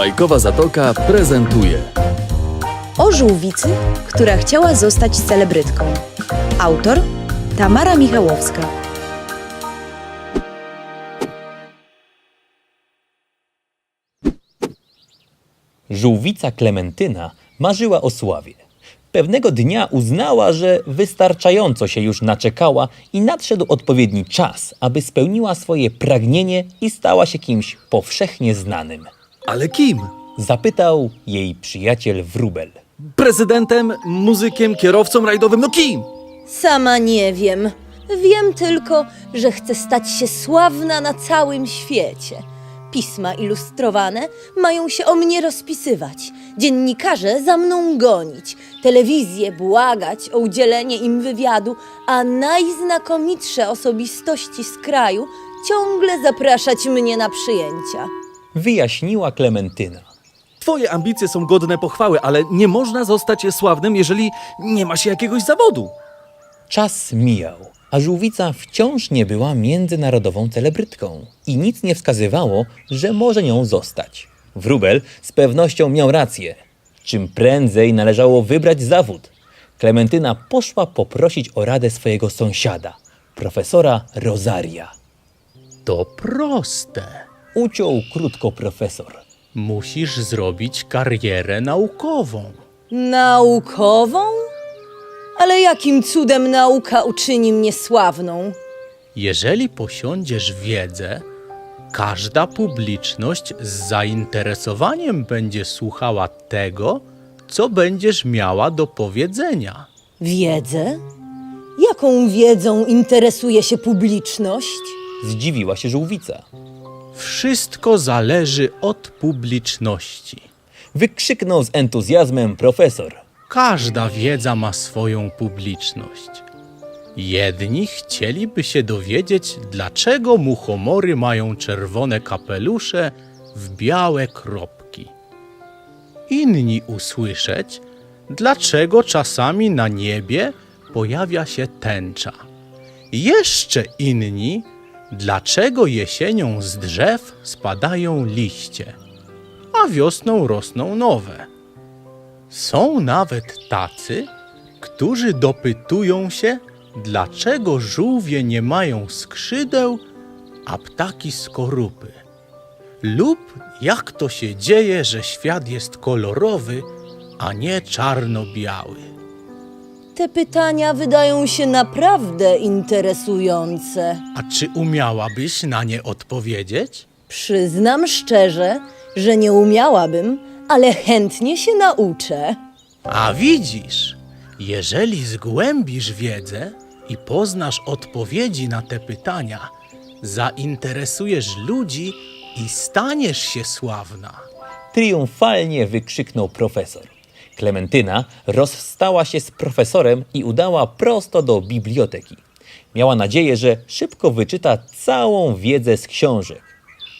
Bajkowa Zatoka prezentuje O żółwicy, która chciała zostać celebrytką. Autor Tamara Michałowska. Żółwica Klementyna marzyła o sławie. Pewnego dnia uznała, że wystarczająco się już naczekała i nadszedł odpowiedni czas, aby spełniła swoje pragnienie i stała się kimś powszechnie znanym. Ale kim? Zapytał jej przyjaciel Wróbel. Prezydentem, muzykiem, kierowcą rajdowym, no kim? Sama nie wiem. Wiem tylko, że chcę stać się sławna na całym świecie. Pisma ilustrowane mają się o mnie rozpisywać, dziennikarze za mną gonić, telewizje błagać o udzielenie im wywiadu, a najznakomitsze osobistości z kraju ciągle zapraszać mnie na przyjęcia. Wyjaśniła Klementyna. Twoje ambicje są godne pochwały, ale nie można zostać sławnym, jeżeli nie ma się jakiegoś zawodu. Czas mijał, a żółwica wciąż nie była międzynarodową celebrytką i nic nie wskazywało, że może nią zostać. Wróbel z pewnością miał rację. Czym prędzej należało wybrać zawód. Klementyna poszła poprosić o radę swojego sąsiada, profesora Rosaria. To proste. Uciął krótko profesor. Musisz zrobić karierę naukową. Naukową? Ale jakim cudem nauka uczyni mnie sławną? Jeżeli posiądziesz wiedzę, każda publiczność z zainteresowaniem będzie słuchała tego, co będziesz miała do powiedzenia. Wiedzę? Jaką wiedzą interesuje się publiczność? Zdziwiła się żółwica. Wszystko zależy od publiczności. Wykrzyknął z entuzjazmem profesor. Każda wiedza ma swoją publiczność. Jedni chcieliby się dowiedzieć, dlaczego muchomory mają czerwone kapelusze w białe kropki. Inni usłyszeć, dlaczego czasami na niebie pojawia się tęcza. Jeszcze inni, dlaczego jesienią z drzew spadają liście, a wiosną rosną nowe. Są nawet tacy, którzy dopytują się, dlaczego żółwie nie mają skrzydeł, a ptaki skorupy. Lub jak to się dzieje, że świat jest kolorowy, a nie czarno-biały. Te pytania wydają się naprawdę interesujące. A czy umiałabyś na nie odpowiedzieć? Przyznam szczerze, że nie umiałabym, ale chętnie się nauczę. A widzisz, jeżeli zgłębisz wiedzę i poznasz odpowiedzi na te pytania, zainteresujesz ludzi i staniesz się sławna. Triumfalnie wykrzyknął profesor. Klementyna rozstała się z profesorem i udała prosto do biblioteki. Miała nadzieję, że szybko wyczyta całą wiedzę z książek.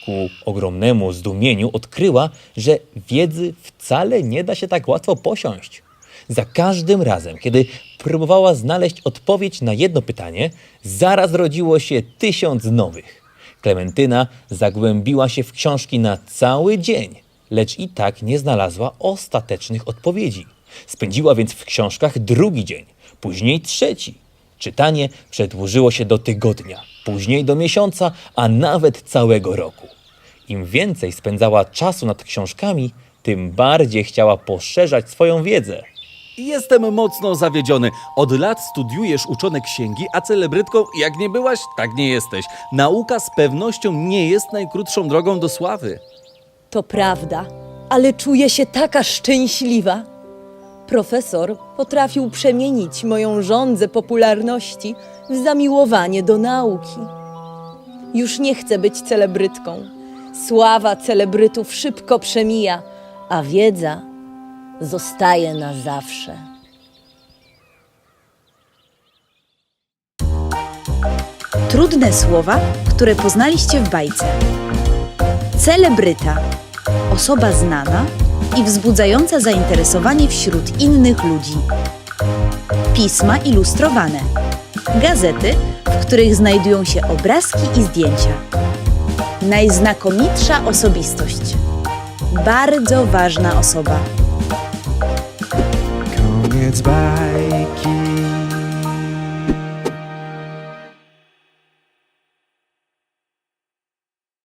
Ku ogromnemu zdumieniu odkryła, że wiedzy wcale nie da się tak łatwo posiąść. Za każdym razem, kiedy próbowała znaleźć odpowiedź na jedno pytanie, zaraz rodziło się tysiąc nowych. Klementyna zagłębiła się w książki na cały dzień, lecz i tak nie znalazła ostatecznych odpowiedzi. Spędziła więc w książkach drugi dzień, później trzeci. Czytanie przedłużyło się do tygodnia, później do miesiąca, a nawet całego roku. Im więcej spędzała czasu nad książkami, tym bardziej chciała poszerzać swoją wiedzę. Jestem mocno zawiedziony. Od lat studiujesz uczone księgi, a celebrytką jak nie byłaś, tak nie jesteś. Nauka z pewnością nie jest najkrótszą drogą do sławy. To prawda, ale czuję się taka szczęśliwa. Profesor potrafił przemienić moją żądzę popularności w zamiłowanie do nauki. Już nie chcę być celebrytką. Sława celebrytów szybko przemija, a wiedza zostaje na zawsze. Trudne słowa, które poznaliście w bajce. Celebryta. Osoba znana i wzbudzająca zainteresowanie wśród innych ludzi. Pisma ilustrowane. Gazety, w których znajdują się obrazki i zdjęcia. Najznakomitsza osobistość. Bardzo ważna osoba.